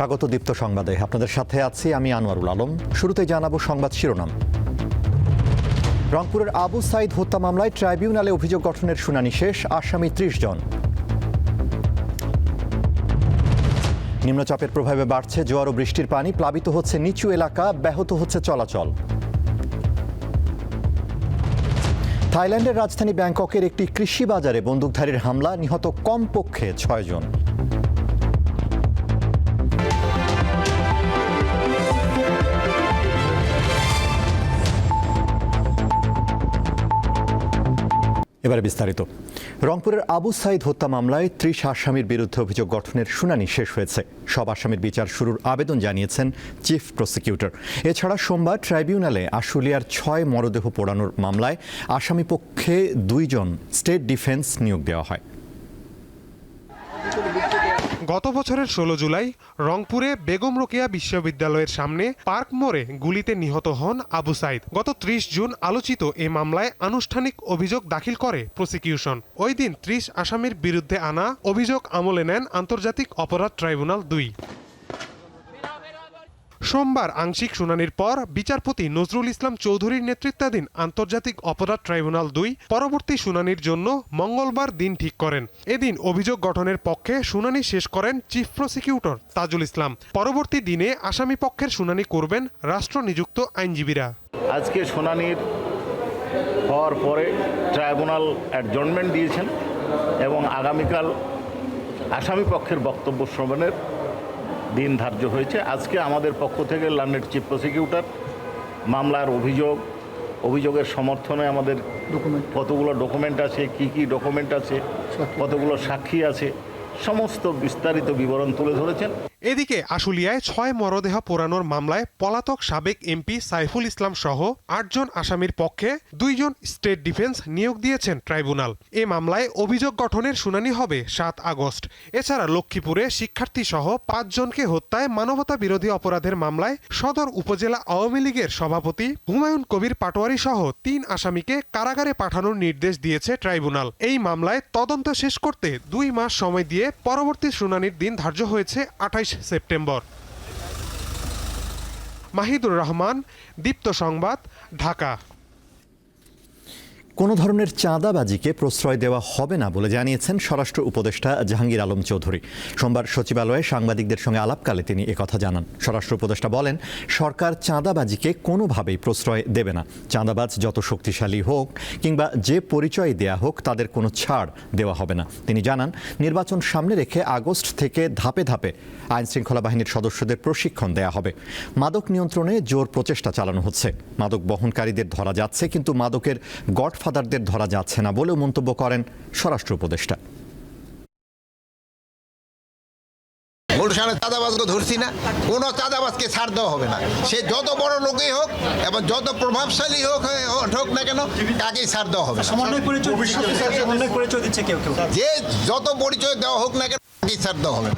স্বাগত দীপ্ত সংবাদে। আপনাদের সাথে আছি আমি আনোয়ারুল আলম। শুরুতে জানাব সংবাদ শিরোনাম। রংপুরের আবু সাইদ হত্যা মামলায় ট্রাইব্যুনালে অভিযোগ গঠনের শুনানি শেষ, আসামি ত্রিশ জন। নিম্নচাপের প্রভাবে বাড়ছে জোয়ার ও বৃষ্টির পানি, প্লাবিত হচ্ছে নিচু এলাকা, ব্যাহত হচ্ছে চলাচল। থাইল্যান্ডের রাজধানী ব্যাংককের একটি কৃষি বাজারে বন্দুকধারীর হামলা, নিহত কমপক্ষে ছয়জন এবারে বিস্তারিত। রংপুরের আবু সাইদ হত্যা মামলায় ত্রিশ আসামির বিরুদ্ধে অভিযোগ গঠনের শুনানি শেষ হয়েছে। সব আসামির বিচার শুরুর আবেদন জানিয়েছেন চিফ প্রসিকিউটর। এছাড়া সোমবার ট্রাইব্যুনালে আশুলিয়ার ছয় মরদেহ পোড়ানোর মামলায় আসামি পক্ষে দুইজন স্টেট ডিফেন্স নিয়োগ দেওয়া হয়। গত বছরের ষোলো জুলাই রংপুরে বেগম রোকেয়া বিশ্ববিদ্যালয়ের সামনে পার্ক মোড়ে গুলিতে নিহত হন আবু সাইদ। গত ত্রিশ জুন আলোচিত এ মামলায় আনুষ্ঠানিক অভিযোগ দাখিল করে প্রসিকিউশন। ওই দিন ত্রিশ আসামির বিরুদ্ধে আনা অভিযোগ আমলে নেন আন্তর্জাতিক অপরাধ ট্রাইব্যুনাল দুই। সোমবার আংশিক শুনানির পর বিচারপতি নজরুল ইসলাম চৌধুরীর নেতৃত্বাধীন আন্তর্জাতিক অপরাধ ট্রাইব্যুনাল দুই পরবর্তী শুনানির জন্য মঙ্গলবার দিন ঠিক করেন। এদিন অভিযোগ গঠনের পক্ষে শুনানি শেষ করেন চিফ প্রসিকিউটর তাজুল ইসলাম। পরবর্তী দিনে আসামি পক্ষের শুনানি করবেন রাষ্ট্র নিযুক্ত আইনজীবীরা। আজকে শুনানির হওয়ার পরে ট্রাইব্যুনাল অ্যাডজনমেন্ট দিয়েছেন এবং আগামীকাল আসামি পক্ষের বক্তব্য শ্রবণের দিন ধার্য হয়েছে। আজকে আমাদের পক্ষ থেকে লার্নেড চিফ প্রসিকিউটর মামলার অভিযোগ অভিযোগের সমর্থনে আমাদের কতগুলো ডকুমেন্ট আছে কি কি ডকুমেন্ট আছে কতগুলো সাক্ষী আছে সমস্ত বিস্তারিত বিবরণ তুলে ধরেছেন। এদিকে আশুলিয়ায় ছয় মরদেহ পোড়ানোর মামলায় পলাতক সাবেক এমপি সাইফুল ইসলাম সহ আটজন আসামির পক্ষে দুইজন স্টেট ডিফেন্স নিয়োগ দিয়েছেন ট্রাইব্যুনাল। এ মামলায় অভিযোগ গঠনের শুনানি হবে সাত আগস্ট। এছাড়া লক্ষ্মীপুরে শিক্ষার্থী সহ পাঁচজনকে হত্যায় মানবতা বিরোধী অপরাধের মামলায় সদর উপজেলা আওয়ামী লীগের সভাপতি হুমায়ুন কবির পাটোয়ারি সহ তিন আসামিকে কারাগারে পাঠানোর নির্দেশ দিয়েছে ট্রাইব্যুনাল। এই মামলায় তদন্ত শেষ করতে দুই মাস সময় দিয়ে পরবর্তী শুনানির দিন ধার্য হয়েছে আঠাইশ সেপ্টেম্বর। মাহিদুর রহমান দীপ্ত সংবাদ ঢাকা। কোনো ধরনের চাঁদাবাজিকে প্রশ্রয় দেওয়া হবে না বলে জানিয়েছেন স্বরাষ্ট্র উপদেষ্টা জাহাঙ্গীর আলম চৌধুরী। সোমবার সচিবালয়ে সাংবাদিকদের সঙ্গে আলাপকালে তিনি একথা জানান। স্বরাষ্ট্র উপদেষ্টা বলেন, সরকার চাঁদাবাজিকে কোনোভাবেই প্রশ্রয় দেবে না। চাঁদাবাজ যত শক্তিশালী হোক কিংবা যে পরিচয় দেয়া হোক তাদের কোনো ছাড় দেওয়া হবে না। তিনি জানান, নির্বাচন সামনে রেখে আগস্ট থেকে ধাপে ধাপে আইন শৃঙ্খলা বাহিনীর সদস্যদের প্রশিক্ষণ দেয়া হবে। মাদক নিয়ন্ত্রণে জোর প্রচেষ্টা চালানো হচ্ছে। মাদক বহনকারীদের ধরা যাচ্ছে, কিন্তু মাদকের গডফাদারদের ধরা যাচ্ছে না বলেও মন্তব্য করেন স্বরাষ্ট্র উপদেষ্টা। গুলশানের চাঁদাবাজকে ধরছি না। কোনো চাঁদাবাজকে ছাড় দেওয়া হবে না। সে যত বড় লোকই হোক এবং যত প্রভাবশালী হোক হোক না কেন তাকেই ছাড় দেওয়া হবে যে যত পরিচয় দেওয়া হোক না কেন তাকেই ছাড় দেওয়া হবে না।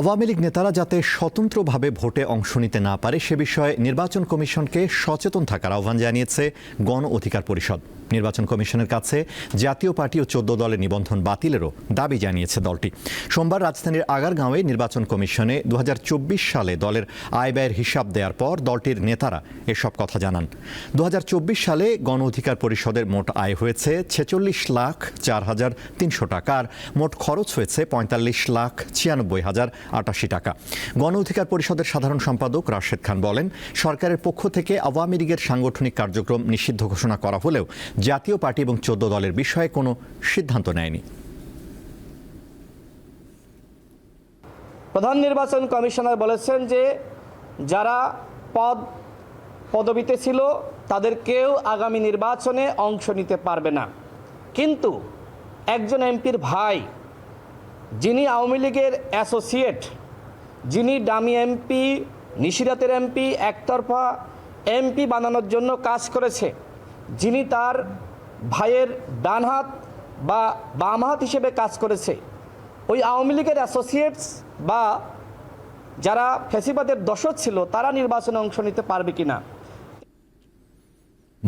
আওয়ামী লীগ নেতারা যাতে স্বতন্ত্রভাবে ভোটে অংশ নিতে না পারে সে বিষয়ে নির্বাচন কমিশনকে সচেতন থাকার আহ্বান জানিয়েছে গণ অধিকার পরিষদ। নির্বাচন কমিশনের কাছে জাতীয় পার্টি ও চোদ্দ দলের নিবন্ধন বাতিলেরও দাবি জানিয়েছে দলটি। সোমবার রাজধানীর আগারগাঁওয়ে নির্বাচন কমিশনে দু হাজার চব্বিশ সালে দলের আয় ব্যয়ের হিসাব দেওয়ার পর দলটির নেতারা এসব কথা জানান। দু হাজার চব্বিশ সালে গণ অধিকার পরিষদের মোট আয় হয়েছে ছেচল্লিশ লাখ চার হাজার তিনশো টাকা আর মোট খরচ হয়েছে পঁয়তাল্লিশ লাখ ছিয়ানব্বই হাজার আটাশি টাকা। গণ অধিকার পরিষদের সাধারণ সম্পাদক রাশেদ খান বলেন, সরকারের পক্ষ থেকে আওয়ামী লীগের সাংগঠনিক কার্যক্রম নিষিদ্ধ ঘোষণা করা হলেও জাতীয় পার্টি এবং চোদ্দ দলের বিষয়ে কোনো সিদ্ধান্ত নেয়নি। প্রধান নির্বাচন কমিশনার বলেছেন যে যারা পদ পদবিতে ছিল তাদের কেউ আগামী নির্বাচনে অংশ নিতে পারবে না। কিন্তু একজন এমপির ভাই, যিনি আওয়ামী লীগের অ্যাসোসিয়েট, যিনি ডামি এমপি, নিশিরাতের এমপি, একতরফা এমপি বানানোর জন্য কাজ করেছে যিনি তার ভাইয়ের ডান হাত বা বাম হাত হিসেবে কাজ করেছে। ওই আওয়ামী লীগের অ্যাসোসিয়েটস বা যারা ফেসিবাদের দশক ছিল, তারা নির্বাচনে অংশ নিতে পারবে কিনা?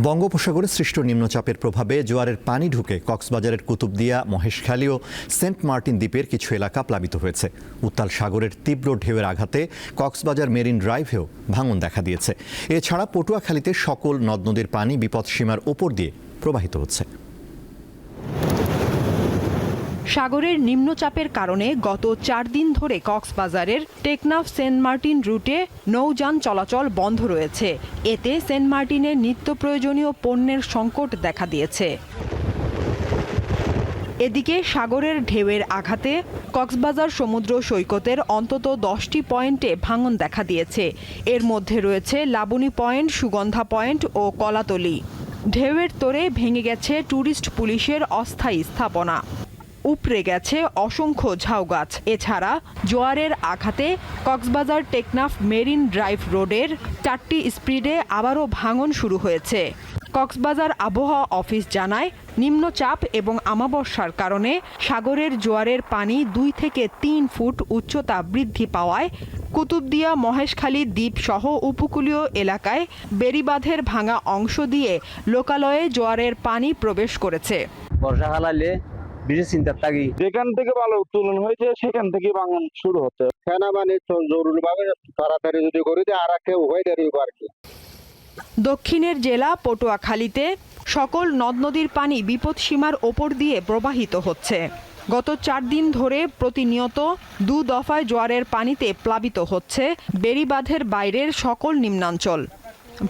বঙ্গোপসাগরে সৃষ্ট নিম্নচাপের প্রভাবে জোয়ারের পানি ঢুকে কক্সবাজারের কুতুবদিয়া, মহেশখালী ও সেন্ট মার্টিন দ্বীপের কিছু এলাকা প্লাবিত হয়েছে। উত্তাল সাগরের তীব্র ঢেউয়ের আঘাতে কক্সবাজার মেরিন ড্রাইভেও ভাঙন দেখা দিয়েছে। এছাড়া পটুয়াখালীতে সকল নদ নদীর পানি বিপদসীমার ওপর দিয়ে প্রবাহিত হচ্ছে। সাগরের নিম্নচাপের কারণে গত চার দিন ধরে কক্সবাজারের টেকনাফ সেন্ট মার্টিন রুটে নৌযান চলাচল বন্ধ রয়েছে। এতে সেন্ট মার্টিনের নিত্য প্রয়োজনীয় পণ্যের সংকট দেখা দিয়েছে। এদিকে সাগরের ঢেউয়ের আঘাতে কক্সবাজার সমুদ্র সৈকতের অন্তত দশটি পয়েন্টে ভাঙন দেখা দিয়েছে। এর মধ্যে রয়েছে লাবণী পয়েন্ট, সুগন্ধা পয়েন্ট ও কলাতলি। ঢেউয়ের তোরে ভেঙে গেছে ট্যুরিস্ট পুলিশের অস্থায়ী স্থাপনা। উপড়ে গেছে অসংখ্য ঝাউগাছ। এছাড়া জোয়ারের আঘাতে কক্সবাজার টেকনাফ মেরিন ড্রাইভ রোডের চারটি স্পিডে আবারও ভাঙন শুরু হয়েছে। কক্সবাজার আবহাওয়া অফিস জানায়, নিম্নচাপ এবং আমাবস্যার কারণে সাগরের জোয়ারের পানি দুই থেকে তিন ফুট উচ্চতা বৃদ্ধি পাওয়ায় কুতুবদিয়া মহেশখালী দ্বীপ সহ উপকূলীয় এলাকায় বেড়িবাঁধের ভাঙা অংশ দিয়ে লোকালয়ে জোয়ারের পানি প্রবেশ করেছে। বর্ষা হালালে বিশেষ চিন্তার থাকি যেখান থেকে ভালো উত্তোলন হয়েছে সেখান থেকে ভাঙন শুরু হচ্ছে। সেনাবাহিনী জরুরি ভাবে তাড়াতাড়ি যদি করে দেয় আর কেউ হয়ে দাঁড়িয়ে আর কি? দক্ষিণের জেলা পটুয়াখালীতে সকল নদ নদীর পানি বিপদসীমার ওপর দিয়ে প্রবাহিত হচ্ছে। গত চার দিন ধরে প্রতিনিয়ত দু দফায় জোয়ারের পানিতে প্লাবিত হচ্ছে বেড়িবাঁধের বাইরের সকল নিম্নাঞ্চল।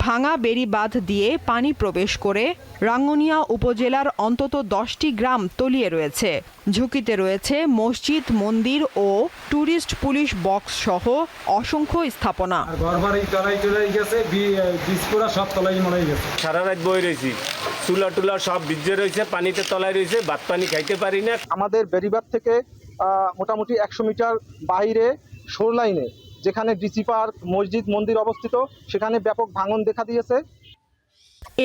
ভাঙা বেড়িবাঁধ দিয়ে পানি প্রবেশ করে রাঙ্গুনিয়া উপজেলার অন্তত দশটি গ্রাম তলিয়ে রয়েছে। ঝুঁকিতে রয়েছে মসজিদ মন্দির ও ট্যুরিস্ট পুলিশ বক্স সহ অসংখ্য স্থাপনা। বাড়ি সারা রাত বই রয়েছি। চুলা টুলা সব ভিজে রয়েছে পানিতে তলায় রয়েছে ভাত পানি খাইতে পারি না। আমাদের বেরিবাদ থেকে মোটামুটি একশো মিটার বাইরে শোর লাইনে যেখানে ডিসি পার্ক মসজিদ মন্দির অবস্থিত সেখানে ব্যাপক ভাঙন দেখা দিয়েছে।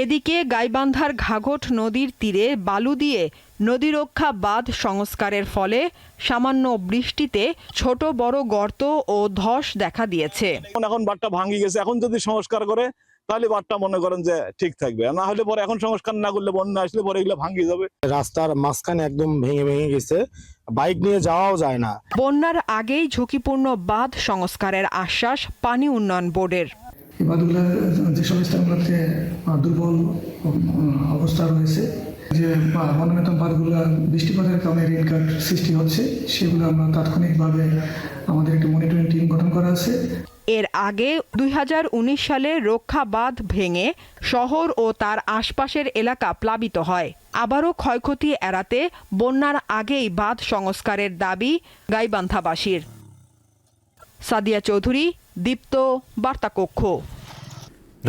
এদিকে গাইবান্ধার ঘাঘট নদীর তীরে বালু দিয়ে নদীরক্ষা বাঁধ সংস্কারের ফলে সামান্য বৃষ্টিতে ছোট বড় গর্ত ও ধস দেখা দিয়েছে। এখন এখন বাটটা ভাঙি গেছে। এখন যদি সংস্কার করে তাহলে বাটটা মনে করেন যে ঠিক থাকবে। না হলে পরে এখন সংস্কার না করলে বন্যা আসলে পরে এগুলো ভাঙি যাবে। রাস্তার মাঝখানে একদম ভেঙে ভেঙে গেছে। বাইক নিয়ে যাওয়াও যায় না। বন্যার আগেই ঝুঁকিপূর্ণ বাঁধ সংস্কারের আশ্বাস পানি উন্নয়ন বোর্ডের। এই যেসব স্থানগুলোতে দুর্বল অবস্থা রয়েছে যে বা- বাঁধগুলো বৃষ্টিপাতের কারণে রেনকাট সৃষ্টি হচ্ছে সেগুলো আমরা তাৎক্ষণিকভাবে আমাদের একটি মনিটরিং টিম গঠন করা আছে। এর আগে দুই হাজার উনিশ সালে রক্ষা বাঁধ ভেঙে শহর ও তার আশপাশের এলাকা প্লাবিত হয়। আবারও ক্ষয়ক্ষতি এড়াতে বন্যার আগেই বাঁধ সংস্কারের দাবি গাইবান্ধাবাসীর। সাদিয়া চৌধুরী, দীপ্ত, বার্তাকক্ষ।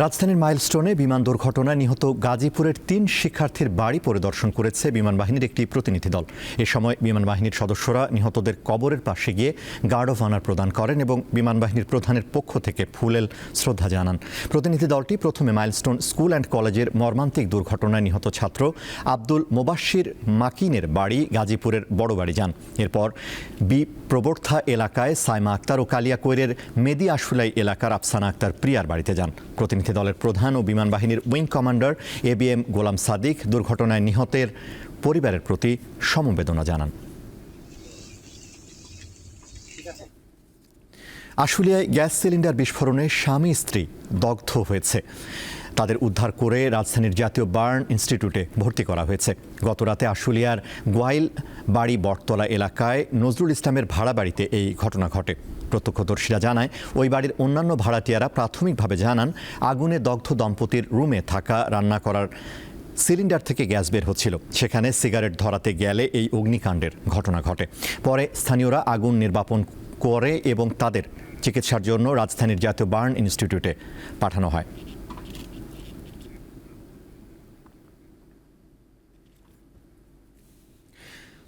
রাজধানীর মাইলস্টোনে বিমান দুর্ঘটনায় নিহত গাজীপুরের তিন শিক্ষার্থীর বাড়ি পরিদর্শন করেছে বিমান বাহিনীর একটি প্রতিনিধি দল। এ সময় বিমান বাহিনীর সদস্যরা নিহতদের কবরের পাশে গিয়ে গার্ড অফ অনার প্রদান করেন এবং বিমান বাহিনীর প্রধানের পক্ষ থেকে ফুলেল শ্রদ্ধা জানান। প্রতিনিধি দলটি প্রথমে মাইলস্টোন স্কুল অ্যান্ড কলেজের মর্মান্তিক দুর্ঘটনায় নিহত ছাত্র আব্দুল মোবাশ্বির মাকিনের বাড়ি গাজীপুরের বড় বাড়ি যান। এরপর বি প্রবর্থা এলাকায় সাইমা আক্তার ও কালিয়া কালিয়াকৈরের মেদি আশুলাই এলাকার আফসানা আক্তার প্রিয়ার বাড়িতে যান। প্রতিনিধি দলের প্রধান ও বিমান বাহিনীর wing commander A B M Golam Sadiq দুর্ঘটনায় নিহতের পরিবারের প্রতি সমবেদনা জানান। আশুলিয়ায় গ্যাস সিলিন্ডার বিস্ফোরণে স্বামী স্ত্রী দগ্ধ হয়েছে। তাদের উদ্ধার করে রাজধানীর জাতীয় বার্ন ইনস্টিটিউটে ভর্তি করা হয়েছে। গতরাতে আশুলিয়ার গোয়াইল বাড়ি বটতলা এলাকায় নজরুল ইসলামের ভাড়া বাড়িতে এই ঘটনা ঘটে। প্রত্যক্ষদর্শীরা জানায়, ওই বাড়ির অন্যান্য ভাড়াটিয়ারা প্রাথমিকভাবে জানান, আগুনে দগ্ধ দম্পতির রুমে থাকা, রান্না করার সিলিন্ডার থেকে গ্যাস বের হচ্ছিল। সেখানে সিগারেট ধরাতে গেলে এই অগ্নিকাণ্ডের ঘটনা ঘটে। পরে স্থানীয়রা আগুন নির্বাপন করে এবং তাদের চিকিৎসার জন্য রাজধানীর জাতীয় বার্ন ইনস্টিটিউটে পাঠানো হয়।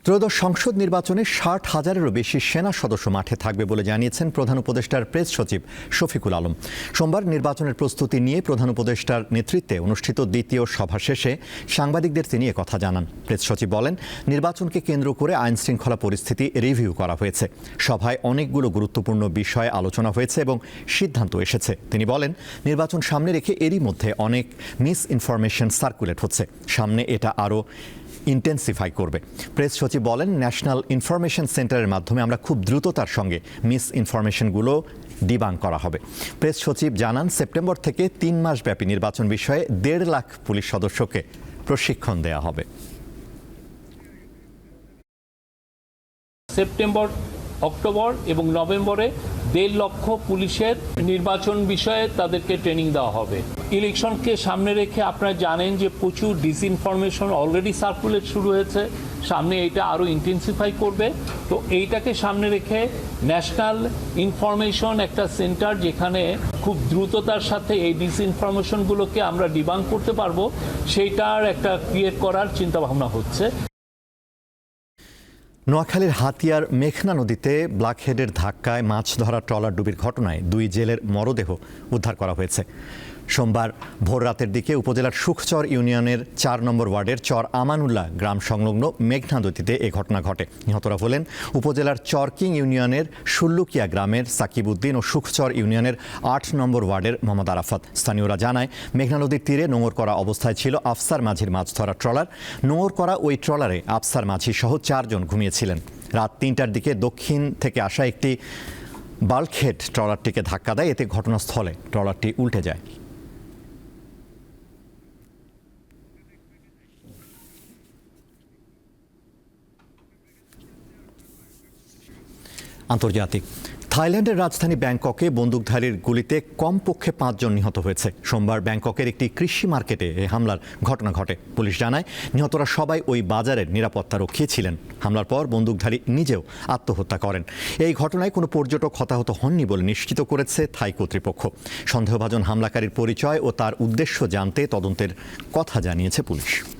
ত্রয়োদশ সংসদ নির্বাচনে ষাট হাজারেরও বেশি সেনা সদস্য মাঠে থাকবে বলে জানিয়েছেন প্রধান উপদেষ্টার প্রেস সচিব শফিকুল আলম। সোমবার নির্বাচনের প্রস্তুতি নিয়ে প্রধান উপদেষ্টার নেতৃত্বে অনুষ্ঠিত দ্বিতীয় সভা শেষে সাংবাদিকদের তিনি কথা জানান। প্রেস সচিব বলেন, নির্বাচনকে কেন্দ্র করে আইন শৃঙ্খলা পরিস্থিতি রিভিউ করা হয়েছে। সভায় অনেকগুলো গুরুত্বপূর্ণ বিষয়ে আলোচনা হয়েছে এবং সিদ্ধান্ত এসেছে। তিনি বলেন, নির্বাচন সামনে রেখে এরই মধ্যে অনেক মিস ইনফরমেশন সার্কুলেট হচ্ছে। সামনে এটা আরও ইন্টেন্সিফাই করবে। প্রেস সচিব বলেন ন্যাশনাল ইনফরমেশন সেন্টারের মাধ্যমে আমরা খুব দ্রুততার সঙ্গে মিস ইনফরমেশনগুলো ডিবাং করা হবে। প্রেস সচিব জানান, সেপ্টেম্বর থেকে তিন মাস ব্যাপী নির্বাচন বিষয়ে দেড় লাখ পুলিশ সদস্যকে প্রশিক্ষণ দেওয়া হবে। সেপ্টেম্বর, অক্টোবর এবং নভেম্বরে দেড় লক্ষ পুলিশের নির্বাচন বিষয়ে তাদেরকে ট্রেনিং দেওয়া হবে। ইলেকশনকে সামনে রেখে আপনারা জানেন যে প্রচুর ডিসইনফরমেশন অলরেডি সার্কুলেট শুরু হয়েছে। সামনে এটা আরও ইন্টেন্সিফাই করবে। তো এইটাকে সামনে রেখে ন্যাশনাল ইনফরমেশন একটা সেন্টার যেখানে খুব দ্রুততার সাথে এই ডিসইনফরমেশনগুলোকে আমরা ডিবাং করতে পারব, সেইটার একটা ক্রিয়েট করার চিন্তাভাবনা হচ্ছে। নোয়াখালীর হাতিয়ার মেঘনা নদীতে ব্ল্যাকহেডের ধাক্কায় মাছ ধরা ট্রলার ডুবির ঘটনায় দুই জেলের মরদেহ উদ্ধার করা হয়েছে। সোমবার ভোর রাতের দিকে উপজেলার সুখচর ইউনিয়নের চার নম্বর ওয়ার্ডের চর আমানুল্লাহ গ্রাম সংলগ্ন মেঘনা নদীতে এ ঘটনা ঘটে। নিহতরা হলেন উপজেলার চরকিং ইউনিয়নের সুল্লুকিয়া গ্রামের সাকিবউদ্দিন ও সুখচর ইউনিয়নের আট নম্বর ওয়ার্ডের মোহাম্মদ আরাফাত। স্থানীয়রা জানায়, মেঘনা নদীর তীরে নোঙর করা অবস্থায় ছিল আফসার মাঝির মাছ ধরা ট্রলার। নোঙর করা ওই ট্রলারে আফসার মাঝি সহ চারজন ঘুমিয়েছিলেন। রাত তিনটার দিকে দক্ষিণ থেকে আসা একটি বাল্কহেড ট্রলারটিকে ধাক্কা দেয়। এতে ঘটনাস্থলে ট্রলারটি উল্টে যায়। আন্তর্জাতিক। থাইল্যান্ডের রাজধানী ব্যাংককে বন্দুকধারীর গুলিতে কমপক্ষে পাঁচজন নিহত হয়েছে। সোমবার ব্যাংককের একটি কৃষি মার্কেটে এই হামলার ঘটনা ঘটে। পুলিশ জানায়, নিহতরা সবাই ওই বাজারের নিরাপত্তা রক্ষী ছিলেন। হামলার পর বন্দুকধারী নিজেও আত্মহত্যা করেন। এই ঘটনায় কোনো পর্যটক হতাহত হননি বলে নিশ্চিত করেছে থাই কর্তৃপক্ষ। সন্দেহভাজন হামলাকারীর পরিচয় ও তার উদ্দেশ্য জানতে তদন্তের কথা জানিয়েছে পুলিশ।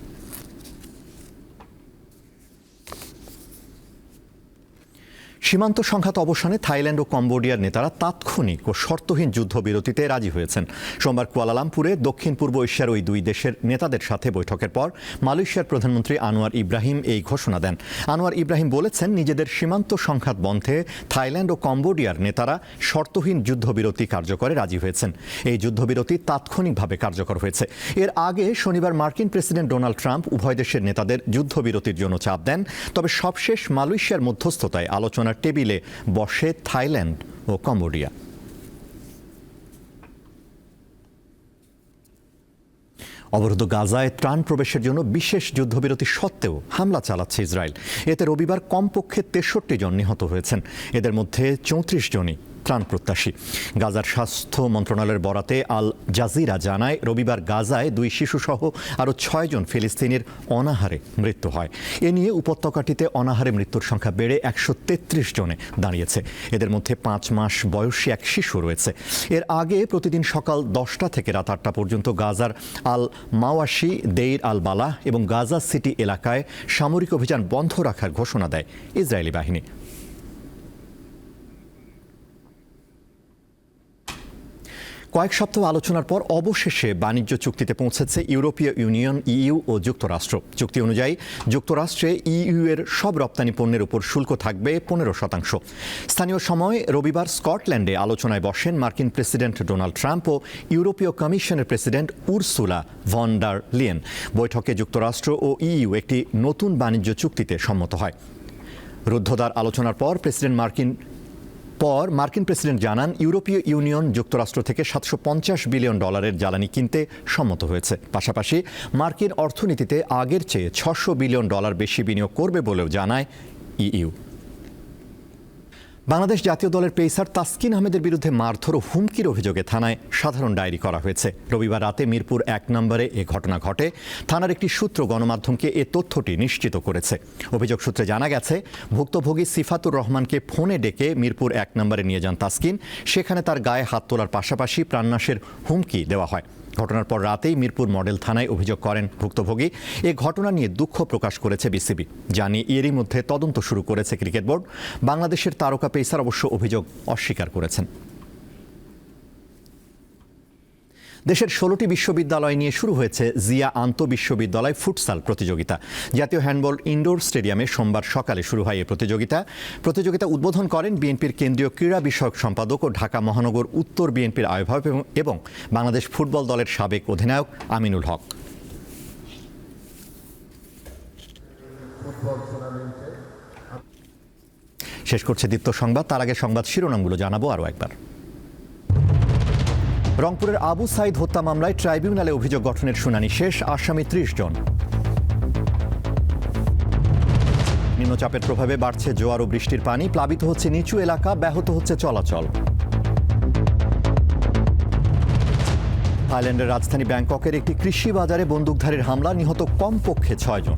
সীমান্ত সংঘাত অবসানে থাইল্যান্ড ও কম্বোডিয়ার নেতারা তাৎক্ষণিক ও শর্তহীন যুদ্ধবিরতিতে রাজি হয়েছেন। সোমবার কুয়ালালামপুরে দক্ষিণ পূর্ব এশিয়ার ওই দুই দেশের নেতাদের সাথে বৈঠকের পর মালয়েশিয়ার প্রধানমন্ত্রী আনোয়ার ইব্রাহিম এই ঘোষণা দেন। আনোয়ার ইব্রাহিম বলেছেন, নিজেদের সীমান্ত সংঘাত বন্ধে থাইল্যান্ড ও কম্বোডিয়ার নেতারা শর্তহীন যুদ্ধবিরতি কার্যকরে রাজি হয়েছেন। এই যুদ্ধবিরতি তাৎক্ষণিকভাবে কার্যকর হয়েছে। এর আগে শনিবার মার্কিন প্রেসিডেন্ট ডোনাল্ড ট্রাম্প উভয় দেশের নেতাদের যুদ্ধবিরতির জন্য চাপ দেন, তবে সবশেষ মালয়েশিয়ার মধ্যস্থতায় আলোচনার টেবিলে বসে থাইল্যান্ড ও কম্বোডিয়া। অবরুদ্ধ গাজায় ত্রাণ প্রবেশের জন্য বিশেষ যুদ্ধবিরতি সত্ত্বেও হামলা চালাচ্ছে ইসরায়েল। এতে রবিবার কমপক্ষে তেষট্টি জন নিহত হয়েছেন। এদের মধ্যে চৌত্রিশ জনই ত্রাণ প্রত্যাশী। গাজার স্বাস্থ্য মন্ত্রণালয়ের বরাতে আল জাজিরা জানায়, রবিবার গাজায় দুই শিশুসহ আরও ছয়জন ফিলিস্তিনির অনাহারে মৃত্যু হয়। এ নিয়ে উপত্যকাটিতে অনাহারে মৃত্যুর সংখ্যা বেড়ে একশো তেত্রিশ জনে দাঁড়িয়েছে। এদের মধ্যে পাঁচ মাস বয়সী এক শিশু রয়েছে। এর আগে প্রতিদিন সকাল দশটা থেকে রাত আটটা পর্যন্ত গাজার আল মাওয়াশি, দেইর আল বালাহ এবং গাজা সিটি এলাকায় সামরিক অভিযান বন্ধ রাখার ঘোষণা দেয় ইসরায়েলি বাহিনী। কয়েক সপ্তাহ আলোচনার পর অবশেষে বাণিজ্য চুক্তিতে পৌঁছেছে ইউরোপীয় ইউনিয়ন, ইইউ ও যুক্তরাষ্ট্র। চুক্তি অনুযায়ী, যুক্তরাষ্ট্রে ইইউ এর সব রপ্তানি পণ্যের উপর শুল্ক থাকবে পনেরো শতাংশ। স্থানীয় সময় রবিবার স্কটল্যান্ডে আলোচনায় বসেন মার্কিন প্রেসিডেন্ট ডোনাল্ড ট্রাম্প ও ইউরোপীয় কমিশনের president Ursula von der Leyen. বৈঠকে যুক্তরাষ্ট্র ও ইইউ একটি নতুন বাণিজ্য চুক্তিতে সম্মত হয়। রুদ্ধদ্বার আলোচনার পর প্রেসিডেন্ট মার্কিন পর মার্কিন প্রেসিডেন্ট জানান ইউরোপীয় ইউনিয়ন যুক্তরাষ্ট্র থেকে সাতশো পঞ্চাশ বিলিয়ন ডলারের জ্বালানি কিনতে সম্মত হয়েছে। পাশাপাশি মার্কিন অর্থনীতিতে আগের চেয়ে ছশো বিলিয়ন ডলার বেশি বিনিয়োগ করবে বলেও জানায় ইইউ। বাংলাদেশ জাতীয় দলের পেসার তাসকিন আহমেদের বিরুদ্ধে মারধর ও হুমকির অভিযোগে থানায় সাধারণ ডায়েরি করা হয়েছে। রবিবার রাতে মিরপুর এক নম্বরে এ ঘটনা ঘটে। থানার একটি সূত্র গণমাধ্যমকে এ তথ্যটি নিশ্চিত করেছে। অভিযোগ সূত্রে জানা গেছে, ভুক্তভোগী সিফাতুর রহমানকে ফোনে ডেকে মিরপুর এক নম্বরে নিয়ে যান তাসকিন। সেখানে তার গায়ে হাত তোলার পাশাপাশি প্রাণনাশের হুমকি দেওয়া হয়। ঘটনার পর রাতেই মিরপুর মডেল থানায় অভিযোগ করেন ভুক্তভোগী। এ ঘটনা নিয়ে দুঃখ প্রকাশ করেছে বিসিবি। জানিয়ে এরই মধ্যে তদন্ত শুরু করেছে ক্রিকেট বোর্ড। বাংলাদেশের তারকা পেসার অবশ্য অভিযোগ অস্বীকার করেছেন। দেশের ষোলোটি বিশ্ববিদ্যালয় নিয়ে শুরু হয়েছে জিয়া আন্ত বিশ্ববিদ্যালয় ফুটসাল প্রতিযোগিতা। জাতীয় হ্যান্ডবল ইনডোর স্টেডিয়ামে সোমবার সকালে শুরু হয় এই প্রতিযোগিতা। প্রতিযোগিতা উদ্বোধন করেন বিএনপির কেন্দ্রীয় ক্রীড়া বিষয়ক সম্পাদক ও ঢাকা মহানগর উত্তর বিএনপির আবির্ভাব এবং- এবং বাংলাদেশ ফুটবল দলের সাবেক অধিনায়ক আমিনুল হক। শেষ করছে দীপ্ত সংবাদ। তার আগে সংবাদ শিরোনামগুলো জানাব আরও একবার। রংপুরের আবু সাইদ হত্যা মামলায় ট্রাইব্যুনালে অভিযোগ গঠনের শুনানি শেষ, আসামি ত্রিশ জন। নিম্নচাপের প্রভাবে বাড়ছে জোয়ার ও বৃষ্টির পানি, প্লাবিত হচ্ছে নিচু এলাকা, ব্যাহত হচ্ছে চলাচল। থাইল্যান্ডের রাজধানী ব্যাংককের একটি কৃষি বাজারে বন্দুকধারীর হামলা, নিহত কমপক্ষে ছয়জন